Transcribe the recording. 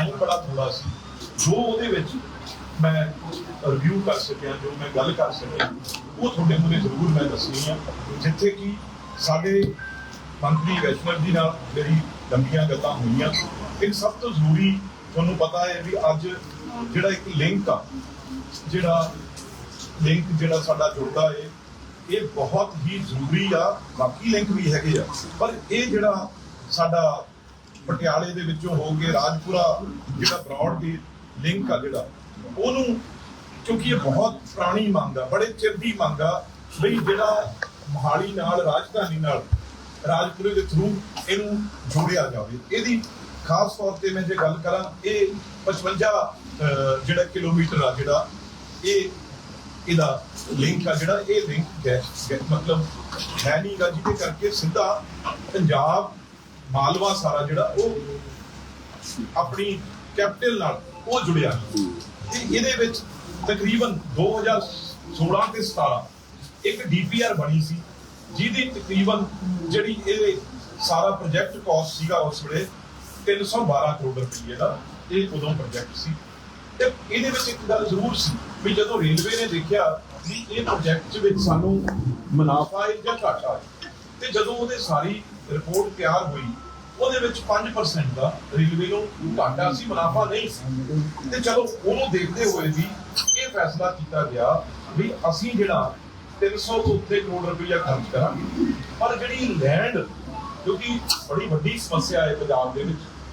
Time ਬੜਾ ਥੋੜਾ ਸੀ। ਜੋ ਉਹਦੇ ਵਿੱਚ ਮੈਂ ਰਿਵਿਊ ਕਰ ਸਕਿਆ, ਜੋ ਮੈਂ ਗੱਲ ਕਰ ਸਕਿਆ, ਉਹ ਤੁਹਾਡੇ ਮੂਹਰੇ ਜ਼ਰੂਰ ਮੈਂ ਦੱਸਣੀ ਆ। ਜਿੱਥੇ ਕਿ ਸਾਡੇ ਮੰਤਰੀ ਵੈਸ਼ਨਵ ਜੀ ਨਾਲ ਮੇਰੀ ਲੰਬੀਆਂ ਗੱਲਾਂ ਹੋਈਆਂ। ਇੱਕ ਸਭ ਤੋਂ ਜ਼ਰੂਰੀ ਤੁਹਾਨੂੰ ਪਤਾ ਹੈ ਵੀ ਅੱਜ ਜਿਹੜਾ ਇੱਕ ਲਿੰਕ ਆ, ਜਿਹੜਾ ਲਿੰਕ ਜਿਹੜਾ ਸਾਡਾ ਜੁੜਦਾ ਹੈ ਇਹ ਬਹੁਤ ਹੀ ਜ਼ਰੂਰੀ ਆ। ਬਾਕੀ ਲਿੰਕ ਵੀ ਹੈਗੇ ਆ। ਪਰ ਇਹ ਜਿਹੜਾ ਸਾਡਾ ਪਟਿਆਲੇ ਦੇ ਵਿੱਚੋਂ ਹੋ ਕੇ ਰਾਜਪੁਰਾ, ਜਿਹੜਾ ਬ੍ਰੌਡ ਦੀ ਲਿੰਕ ਆ ਜਿਹੜਾ, ਉਹਨੂੰ ਕਿਉਂਕਿ ਇਹ ਬਹੁਤ ਪੁਰਾਣੀ ਮੰਗ ਆ, ਬੜੇ ਚਿਰ ਦੀ ਮੰਗ ਆ ਬਈ ਜਿਹੜਾ ਮੋਹਾਲੀ ਨਾਲ, ਰਾਜਧਾਨੀ ਨਾਲ, ਰਾਜਪੁਰੇ ਦੇ ਥਰੂ ਇਹਨੂੰ ਜੋੜਿਆ ਜਾਵੇ। ਇਹਦੀ ਖਾਸ ਤੌਰ ਤੇ ਮੈਂ ਜੇ ਗੱਲ ਕਰਾਂ, ਇਹ 55 ਜਿਹੜਾ ਕਿਲੋਮੀਟਰ ਆ ਜਿਹੜਾ, ਇਹ ਇਹਦਾ ਲਿੰਕ ਆ ਜਿਹੜਾ, ਇਹ ਲਿੰਕ ਹੈ, ਮਤਲਬ ਹੈ ਨਹੀਂਗਾ ਜਿਹਦੇ ਕਰਕੇ ਸਿੱਧਾ ਪੰਜਾਬ ਮਾਲਵਾ ਸਾਰਾ ਜਿਹੜਾ ਆਪਣੀ ਕੈਪੀਟਲ ਨਾਲ ਉਹ ਜੁੜਿਆ। ਤੇ ਇਹਦੇ ਵਿੱਚ ਤਕਰੀਬਨ 2016 ਤੇ 17 ਇੱਕ ਡੀਪੀਆਰ ਬਣੀ ਸੀ, ਜਿਹਦੀ ਤਕਰੀਬਨ ਜਿਹੜੀ ਇਹ ਸਾਰਾ ਪ੍ਰੋਜੈਕਟ ਕਾਸਟ ਸੀਗਾ ਉਸ ਵੇਲੇ 312 ਕਰੋੜ ਰੁਪਏ ਦਾ ਇਹ ਉਦੋਂ ਪ੍ਰੋਜੈਕਟ ਸੀ। ਤੇ ਇਹਦੇ ਵਿੱਚ ਇੱਕ ਗੱਲ ਜ਼ਰੂਰ ਸੀ ਵੀ ਜਦੋਂ ਰੇਲਵੇ ਨੇ ਦੇਖਿਆ ਵੀ ਇਹ ਪ੍ਰੋਜੈਕਟ ਵਿੱਚ ਸਾਨੂੰ ਮੁਨਾਫਾ ਹੈ ਜਾਂ ਘਾਟਾ ਹੈ ਤੇ ਜਦੋਂ ਉਹਦੇ ਸਾਰੀ ਰਿਪੋਰਟ ਤਿਆਰ ਹੋਈ, ਉਹਦੇ ਵਿੱਚ 5% ਦਾ ਰੇਲਵੇ ਨੂੰ ਘਾਟਾ ਸੀ, ਮੁਨਾਫਾ ਨਹੀਂ ਸੀ। ਤੇ ਚਲੋ, ਉਹਨੂੰ ਦੇਖਦੇ ਹੋਏ ਵੀ ਇਹ ਫੈਸਲਾ ਕੀਤਾ ਗਿਆ ਵੀ ਅਸੀਂ ਜਿਹੜਾ 300 ਤੋਂ ਉੱਤੇ ਕਰੋੜ ਰੁਪਈਆ ਖਰਚ ਕਰਾਂਗੇ। ਪਰ ਜਿਹੜੀ ਲੈਂਡ, ਕਿਉਂਕਿ ਬੜੀ ਵੱਡੀ ਸਮੱਸਿਆ ਹੈ ਪੰਜਾਬ ਦੇ ਵਿੱਚ